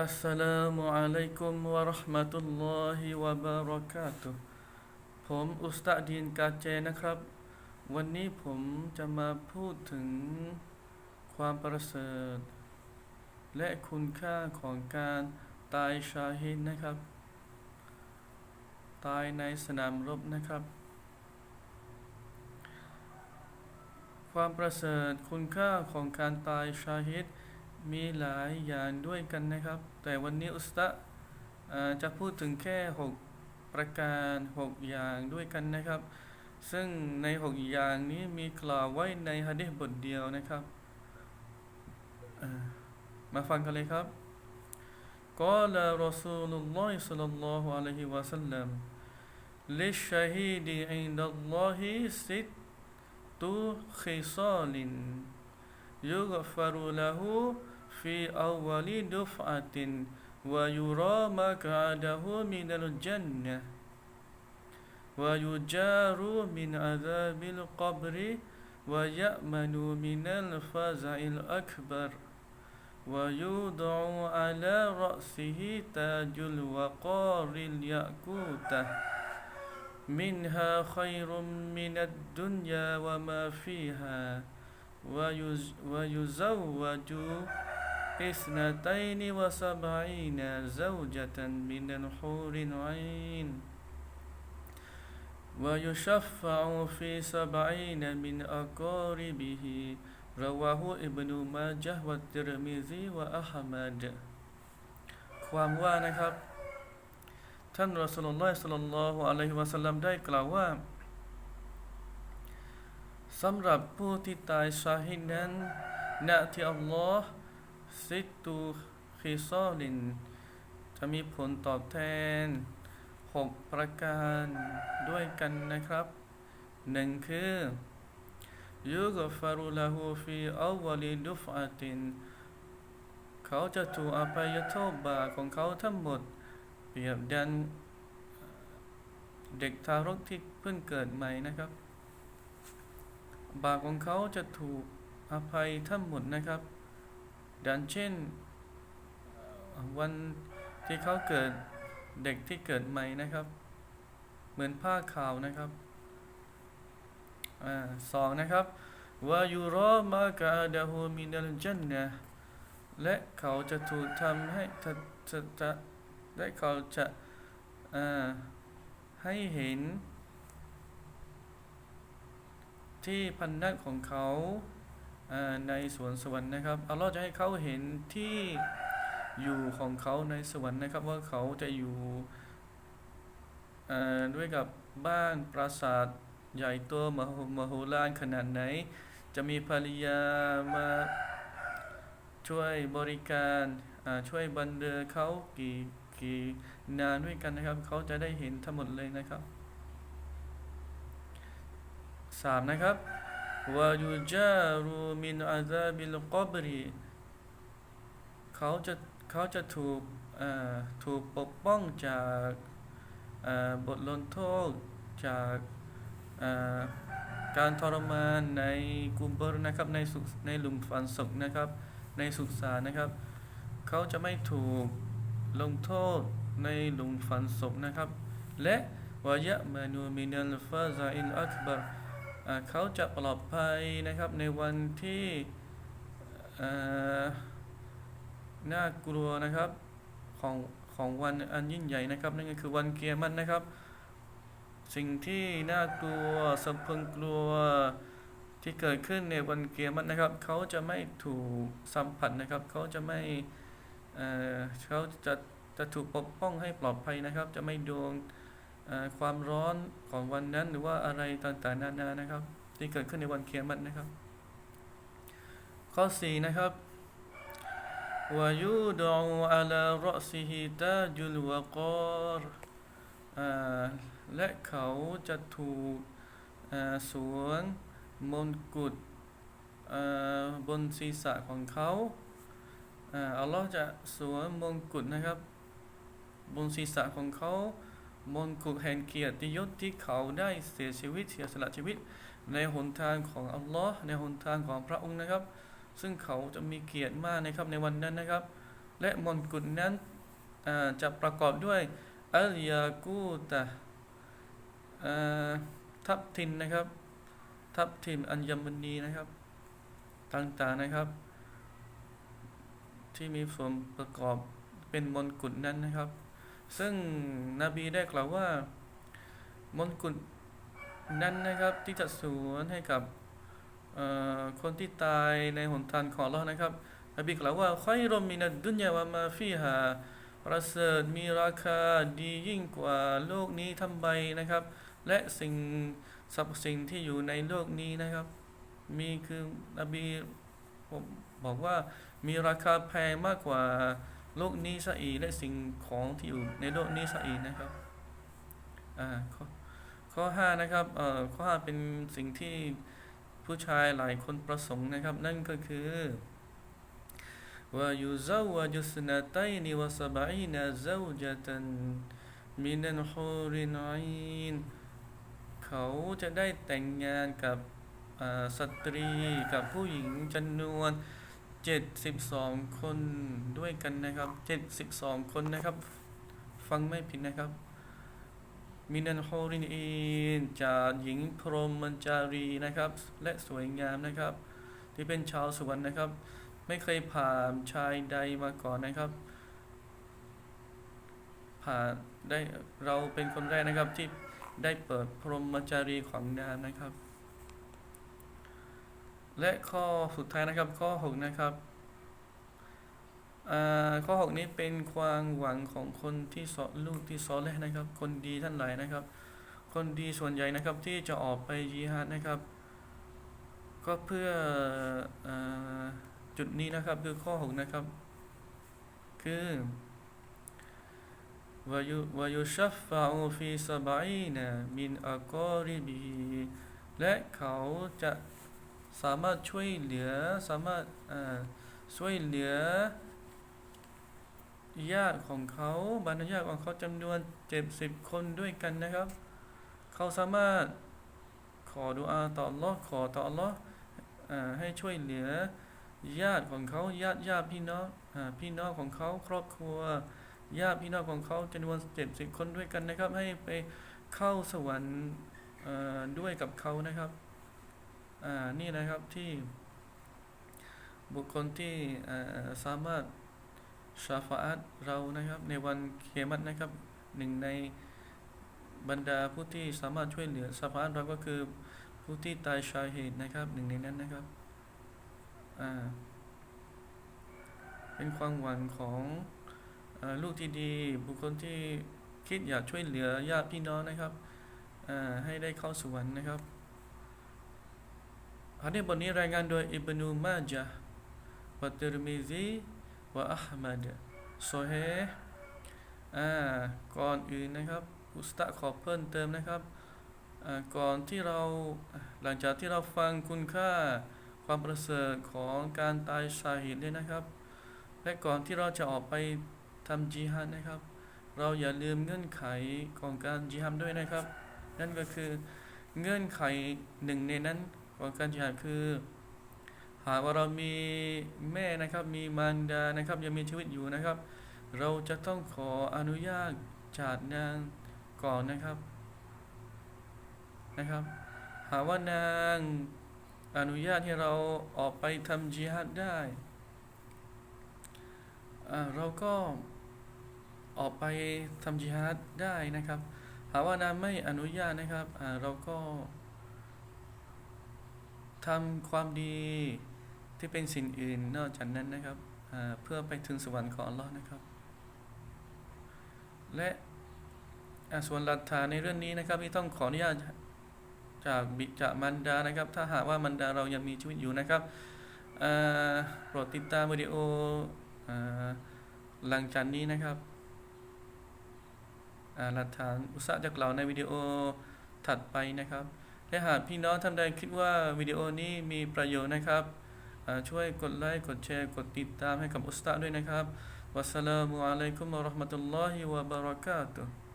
อัสสลามุอะลัยกุมวะเราะห์มะตุลลอฮิวะบารอกาตุฮ์ผมอุสตาดีนกาเจนะครับ วันนี้ผมจะมาพูดถึงความประเสริฐ และคุณค่าของการตายชาฮิดนะครับ ตายในสนามรบนะครับ ความประเสริฐคุณค่าของการตายชาฮิด มีหลายอย่างด้วยกันนะครับ แต่วันนี้อุสตะอ่าจะพูดถึงแค่ 6 ประการ 6 อย่างด้วยกันนะครับ ซึ่งใน 6 อย่างนี้มีกล่าวไว้ในฮะดีษบทเดียวนะครับอ่ามาฟังกันเลยครับ قال رسول الله صلى الله عليه وسلم للشهيد عند الله ست خصال يغفر له في أول دفعة ويرى مقعده من الجنة ويجار من عذاب القبر ويأمن من الفزع الأكبر ويوضع على رأسه تاج الوقار الياقوتة منها خير من الدنيا وما فيها. ويزوج اثنتين وسبعين زوجة من الحور العين ويشفع في سبعين من أقاربه رواه ابن ماجه والترمذي وأحمد ความว่านะครับ ท่านรอสุลลอฮ์สัลลัลลอฮุอะลัยฮิวะสัลลัมได้กล่าวว่า สำหรับผู้ที่ตายชาฮิดนั้นณที่อัลลอฮ์ซิตูคิซอลิน จะมีผลตอบแทน 6 ประการด้วยกันนะครับหนึ่งคือยุกฟารุลาหูฟีอาวลิดุฟอาติน เขาจะถูกอภัยโทษบาปของเขาทั้งหมด เปรียบดันเด็กทารกที่เพิ่งเกิดใหม่นะครับ บาปของเขาจะถูกอภัยทั้งหมดนะครับ ดังเช่นวันที่เขาเกิดเด็กที่เกิดใหม่นะครับ เหมือนผ้าขาวนะครับอ่าสองนะครับวายูรอมากาดาฮูมินัลจันนะและเขาจะถูกทำให้จะจะจะและเขาจะอ่าให้เห็น ที่พันนักของเขาในสวนสวรรค์นะครับอัลลอฮ์จะให้เขาเห็นที่อยู่ของเขาในสวรรค์นะครับ ว่าเขาจะอยู่ด้วยกับบ้านปราสาทใหญ่โตมโหมโหฬารขนาดไหน จะมีภรรยามาช่วยบริการช่วยบันเดอเขากี่กี่นานด้วยกันนะครับ เขาจะได้เห็นทั้งหมดเลยนะครับ สามนะครับวายูจารูมินอาซาบิลกอบรีเขาจะเขาจะถูกถูกปกป้องจากบทลงโทษจากการทรมานในกุมเบอร์นะครับในสุในหลุมฝันศพนะครับ ในสุสานนะครับ เขาจะไม่ถูกลงโทษในหลุมฝันศพนะครับ และวายะมานูมินัลฟาซาอิลอักบารอ่า เขาจะปลอดภัยนะครับในวันที่น่ากลัวนะครับของของวันอันยิ่งใหญ่นะครับนั่นก็คือวันเกียรมันนะครับ สิ่งที่น่ากลัวสะพึงกลัวที่เกิดขึ้นในวันเกียรมันนะครับ เขาจะไม่ถูกสัมผัสนะครับ เขาจะไม่เขาจะจะถูกปกป้องให้ปลอดภัยนะครับ จะไม่โดน ความร้อนของวันนั้นหรือว่าอะไรต่างๆนานานะครับ ที่เกิดขึ้นในวันเกียมันนะครับ ข้อสี่นะครับวายุดออาลารอซิฮิตาจุลวกอรและเขาจะถูกสวมมงกุฎบนศีรษะของเขาอัลลอฮ์จะสวมมงกุฎนะครับ บนศีรษะของเขา มงกุฎแห่งเกียรติยศที่เขาได้เสียชีวิตเสียสละชีวิต ในหนทางของอัลลอฮ์ในหนทางของพระองค์นะครับ ซึ่งเขาจะมีเกียรติมากนะครับในวันนั้นนะครับ และมนกุฎนั้นจะประกอบด้วยอัลยากูตะทับทินนะครับ ทับทิมอัญมณีนะครับ ต่างๆนะครับ ที่มีส่วนประกอบเป็นมนกุฎนั้นนะครับ ซึ่งนบีได้กล่าวว่ามนกุฎนั้นนะครับที่จะสวนให้กับคนที่ตายในหนทางของเรานะครับนบีกล่าวว่าค่อยรมินัดดุนยาวามาฟีฮาประเสริฐมีราคาดียิ่งกว่าโลกนี้ทั้งใบนะครับ และสิ่งสรรพสิ่งที่อยู่ในโลกนี้นะครับ มีคือนบีผมบอกว่ามีราคาแพงมากกว่า โลกนี้ซะอีกและสิ่งของที่อยู่ในโลกนี้ซะอีกนะครับอ่าข้อข้อห้านะครับเอ่อข้อห้าเป็นสิ่งที่ผู้ชายหลายคนประสงค์นะครับ นั่นก็คือว่ายุซาวาจุสนาตัยนิวสบอีนาซาวจตันมินันฮูรินอินเขาจะได้แต่งงานกับอ่าสตรีกับผู้หญิงจำนวน 72 คนด้วยกันนะครับ 72 คนนะครับ ฟังไม่ผิดนะครับ มินันโฮรินอีนจากหญิงพรหมจารีนะครับ และสวยงามนะครับ ที่เป็นชาวสวรรค์นะครับ ไม่เคยผ่านชายใดมาก่อนนะครับ ผ่านได้เราเป็นคนแรกนะครับที่ได้เปิดพรหมจารีของนามนะครับ และข้อสุดท้ายนะครับข้อ 6 นะครับข้อ 6 นี้เป็นความหวังของคนที่สอนลูกที่สอนเลยนะครับ คนดีท่านหลายนะครับ คนดีส่วนใหญ่นะครับที่จะออกไปยิฮัดนะครับ ก็เพื่ออจุดนี้นะครับคือข้อ 6 นะครับ คือวายุวายุชัฟฟาอูฟีสบายนะมินอากอริบีและเขาจะ สามารถช่วยเหลือสามารถช่วยเหลือญาติของเขาบรรดาญาติของเขาจำนวนเจ็ดสิบคนด้วยกันนะครับ เขาสามารถขอดุอาต่อ Allah ขอต่อลอให้ช่วยเหลือญาติของเขาญาติญาติพี่น้องพี่น้องของเขาครอบครัวญาติพี่น้องของเขาจำนวนเจ็ดสิบคนด้วยกันนะครับ ให้ไปเข้าสวรรค์ด้วยกับเขานะครับ อ่านี่นะครับที่บุคคลที่สามารถชาฟาอัตเรานะครับ ในวันเคมัตนะครับหนึ่งในบรรดาผู้ที่สามารถช่วยเหลือชาฟาอัตเราก็คือผู้ที่ตายชาเหตุนะครับหนึ่งในนั้นนะครับอ่าเป็นความหวังของอลูกที่ดี บุคคลที่คิดอยากช่วยเหลือญาติพี่น้องนะครับให้ได้เข้าสวรรค์นะครับ ฮะดีษบทนี้รายงานโดยอิบนูมาจาวะติรมิซีวะอัลมัดโซเฮอ่าก่อนอื่นนะครับ อุสตะขอเพิ่มเติมนะครับอ่าก่อนที่เราหลังจากที่เราฟังคุณค่าความประเสริฐของการตายชาหิตเนี่ยนะครับ และก่อนที่เราจะออกไปทำจิฮัดนะครับ เราอย่าลืมเงื่อนไขของการจิฮัดด้วยนะครับ นั่นก็คือเงื่อนไขหนึ่งในนั้น ของการจิฮัดคือหากว่าเรามีแม่นะครับ มีมารดานะครับ ยังมีชีวิตอยู่นะครับ เราจะต้องขออนุญาตจากนางก่อนนะครับนะครับ หากว่านางอนุญาตให้เราออกไปทำจิฮัดได้อ่าเราก็ออกไปทำจิฮาดได้นะครับ หากว่านางไม่อนุญาตนะครับอ่าเราก็ ทำความดีที่เป็นสิ่งอื่นนอกจากนั้นนะครับเพื่อไปถึงสวรรค์ของอัลลอฮ์นะครับ และส่วนหลักฐานในเรื่องนี้นะครับที่ต้องขออนุญาตจากบิจากมันดานะครับ ถ้าหากว่ามันดาเรายังมีชีวิตอยู่นะครับโปรดติดตามวิดีโอหลังจากนี้นะครับหลักฐานอุตสาหจากเราในวิดีโอถัดไปนะครับ และหากพี่น้องท่านใดคิดว่าวิดีโอนี้มีประโยชน์นะครับ ช่วยกดไลค์ กดแชร์ กดติดตามให้กับอุสตาด้วยนะครับ วัสสลามุอะลัยกุมวะราะห์มะตุลลอฮิวะบะเราะกาตุฮ์